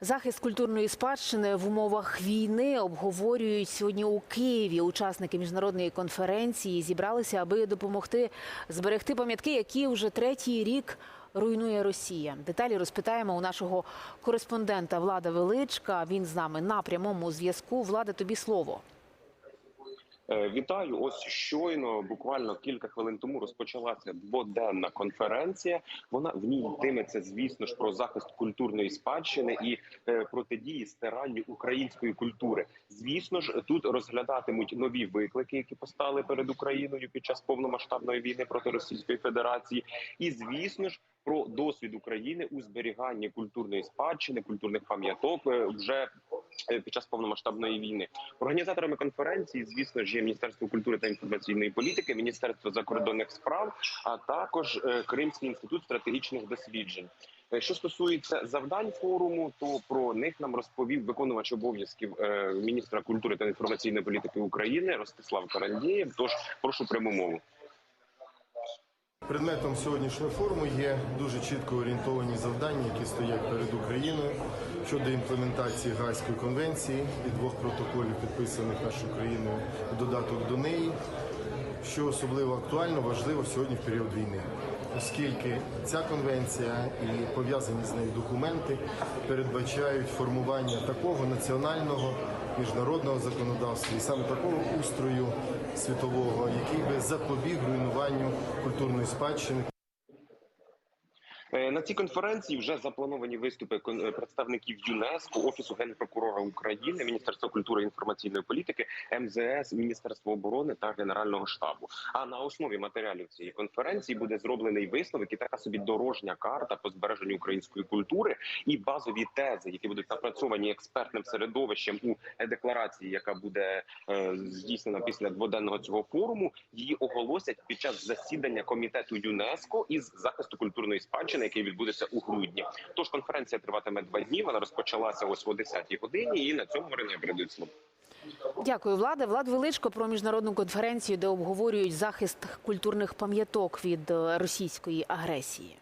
Захист культурної спадщини в умовах війни обговорюють сьогодні у Києві. Учасники міжнародної конференції зібралися, аби допомогти зберегти пам'ятки, які вже третій рік руйнує Росія. Деталі розпитаємо у нашого кореспондента Влада Величка. Він з нами на прямому зв'язку. Влада, тобі слово. Е, Вітаю! Ось щойно, буквально кілька хвилин тому, розпочалася дводенна конференція. Вона в ній йтиметься, звісно ж, про захист культурної спадщини і е, протидії стиранню української культури. Звісно ж, тут розглядатимуть нові виклики, які постали перед Україною під час повномасштабної війни проти Російської Федерації, і звісно ж. Про досвід України у зберіганні культурної спадщини, культурних пам'яток е, вже під час повномасштабної війни. Організаторами конференції, звісно ж, є Міністерство культури та інформаційної політики, Міністерство закордонних справ, а також е, Кримський інститут стратегічних досліджень. Е, Що стосується завдань форуму, то про них нам розповів виконувач обов'язків е, міністра культури та інформаційної політики України Ростислав Карандєєв. Тож прошу пряму мову. Предметом сьогоднішньої форуму є дуже чітко орієнтовані завдання, які стоять перед Україною щодо імплементації Гайської конвенції і двох протоколів, підписаних нашою країною в додаток до неї, що особливо актуально, важливо сьогодні в період війни, оскільки ця конвенція і пов'язані з нею документи передбачають формування такого національного міжнародного законодавства і саме такого устрою світового, який би запобіг руйнуванню культурної спадщини. Е, На цій конференції вже заплановані виступи е, представників ЮНЕСКО, офісу генпрокурора України, Міністерства культури і інформаційної політики, МЗС, Міністерства оборони та Генерального штабу. А на основі матеріалів цієї конференції буде зроблений висновок і така собі дорожня карта по збереженню української культури і базові тези, які будуть напрацьовані експертним середовищем у декларації, яка буде е, здійснена після дводенного цього форуму. Її оголосять під час засідання комітету ЮНЕСКО із захисту культурної спадщини, який відбудеться у грудні. Тож конференція триватиме два дні. Вона розпочалася ось о 10-й годині, і на цьому Марина передають слово. Дякую, Влада. Влад Величко про міжнародну конференцію, де обговорюють захист культурних пам'яток від е, російської агресії.